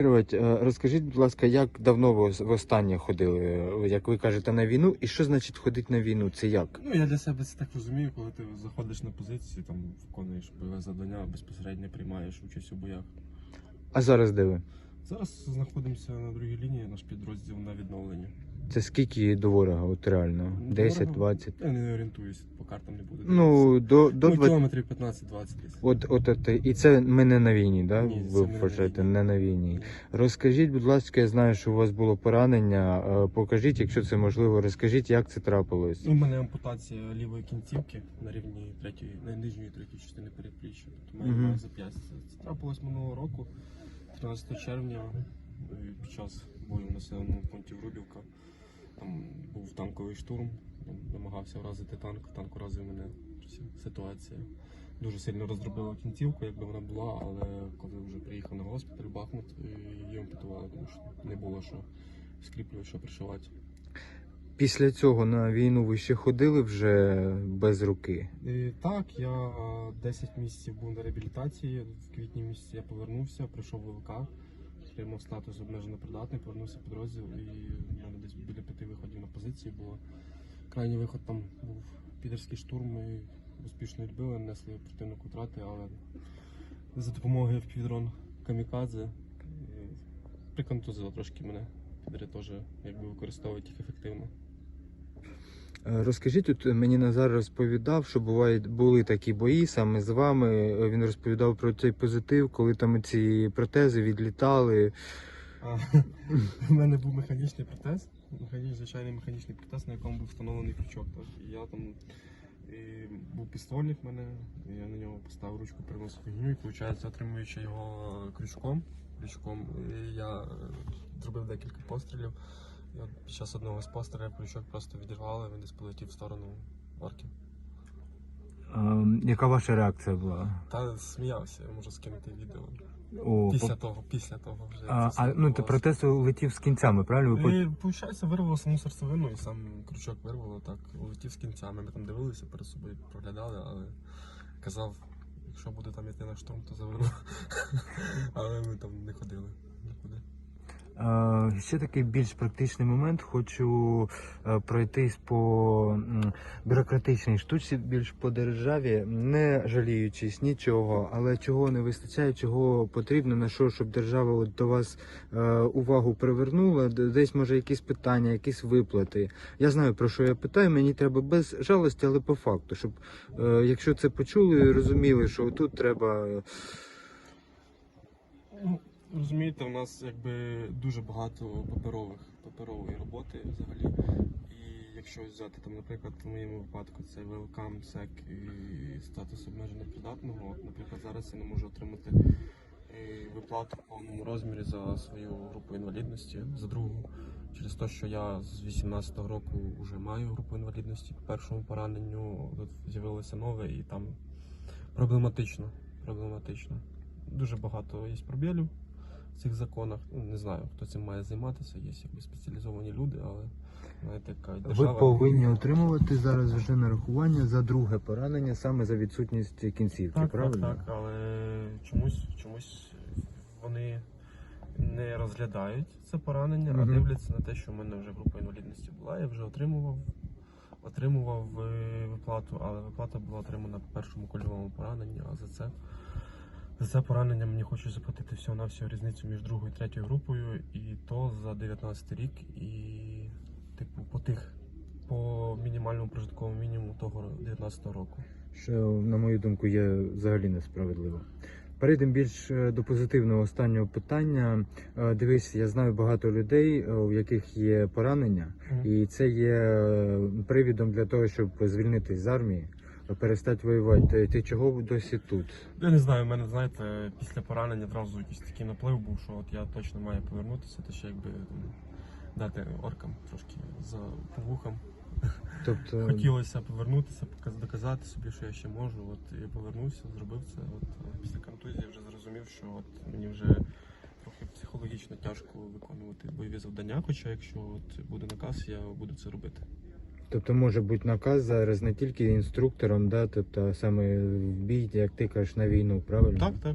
Е, Розкажіть, будь ласка, як давно ви востаннє ходили, е, як ви кажете, на війну? І що значить ходити на війну? Це як? Ну, я для себе це так розумію, коли ти заходиш на позиції, там виконуєш бойове завдання, безпосередньо приймаєш участь у боях. А зараз де ви? Зараз знаходимося на другій лінії, наш підрозділ на відновленні. Це скільки до ворога, от реально? Ну, 10, дорого. 20? Я не орієнтуюсь, по картам не буду. Ну, до, до ну 20. кілометрів 15-20 десь. От, от, от, і це ми не на війні, да? Ні, ви вважаєте, не на війні. Ні. Розкажіть, будь ласка, я знаю, що у вас було поранення. е, Покажіть, якщо це можливо, розкажіть, як це трапилось. У мене ампутація лівої кінцівки на рівні третьої, на нижньої третьої частини передпліччя. Тобто маю зап'ястя. Це трапилось минулого року, 13 червня, під час бою в населеному пункті Врубівка. Там був танковий штурм, намагався вразити танк, танк уразив мене. Ситуація дуже сильно роздробила кінцівку, якби вона була, але коли вже приїхав на госпіталь Бахмут, е, її ампутували, тому що не було що скріплювати, що пришивати. Після цього на війну ви ще ходили вже без руки. Е, Так, я е, 10 місяців був на реабілітації. В квітні місяці я повернувся, прийшов в ВК, отримав статус обмежено придатний, повернувся в підрозділ і в мене десь біля п'яти виходів на позиції було. Крайній виход там був підерський штурм. Ми успішно відбили, несли противнику втрати, але за допомогою впівдрон камікадзе приконтузило трошки мене. Підери теж якби використовують їх ефективно. Е, Розкажіть, тут мені Назар розповідав, що бувають були такі бої саме з вами. Е, Він розповідав про цей позитив, коли там ці протези відлітали. У мене був механічний протез, механічний, звичайний механічний протез, на якому був встановлений крючок. І я там і був пістолік в мене, і я на нього поставив ручку переносу фігню, і виходить, отримуючи його крючком, крючком і я е, зробив декілька пострілів. І от під час одного з пострілів крючок просто відірвали, він десь полетів в сторону орків. Ем, Яка ваша реакція була? Та сміявся, я можу скинути відео. О, Після по- того, після того вже. а, а, ну, відбулося. протез летів з кінцями, правильно? Ви по- І, виходить, вирвало саму серцевину і сам крючок вирвало так, улетів з кінцями. Ми там дивилися перед собою, проглядали, але казав, якщо буде там йти на штурм, то заверну. Але ми там не ходили нікуди. Е, Ще такий більш практичний момент. Хочу е, пройтись по бюрократичній штучці, більш по державі, не жаліючись нічого, але чого не вистачає, чого потрібно, на що, щоб держава от до вас е, увагу привернула, десь може якісь питання, якісь виплати. Я знаю про що я питаю. Мені треба без жалості, але по факту, щоб е, якщо це почули, розуміли, що тут треба. Розумієте, у нас якби дуже багато паперових, паперової роботи взагалі. І якщо взяти там, наприклад, в моєму випадку це велкам, сек і статус обмежено придатного. Наприклад, зараз я не можу отримати е, виплату в повному розмірі за свою групу інвалідності за другу. Через те, що я з 18-го року вже маю групу інвалідності по першому пораненню, тут з'явилося нове і там проблематично. проблематично. Дуже багато є пробілів в цих законах. Ну, не знаю, хто цим має займатися. Є якби спеціалізовані люди, але знаєте, яка Ви повинні отримувати зараз вже нарахування за друге поранення, саме за відсутність кінцівки, Так, правильно? так, так, але чомусь, чомусь вони не розглядають це поранення, Мгм. а дивляться на те, що в мене вже група інвалідності була. Я вже отримував, отримував е, виплату, але виплата була отримана по першому кольовому пораненню, а за це. За це поранення мені хочуть заплатити всього на всього різницю між другою і третьою групою, і то за 19 рік, і типу по тих, по мінімальному прожитковому мінімуму того 19 року. Що, на мою думку, є взагалі несправедливо. Перейдемо більш е, до позитивного останнього питання. Е, Дивись, я знаю багато людей, е, у яких є поранення, і це є привідом для того, щоб звільнитись з армії, перестати воювати. Ти, ти чого досі тут? Я не знаю, в мене, знаєте, після поранення одразу якийсь такий наплив був, що от я точно маю повернутися, та ще якби там, дати оркам трошки за вухам. Тобто, Хотілося повернутися, доказати собі, що я ще можу. От я повернувся, зробив це. От після контузії вже зрозумів, що от мені вже трохи психологічно тяжко виконувати бойові завдання. Хоча якщо от буде наказ, я буду це робити. Тобто може бути наказ зараз не тільки інструктором, да, тобто саме в бій, як ти кажеш, на війну, правильно? Так, так.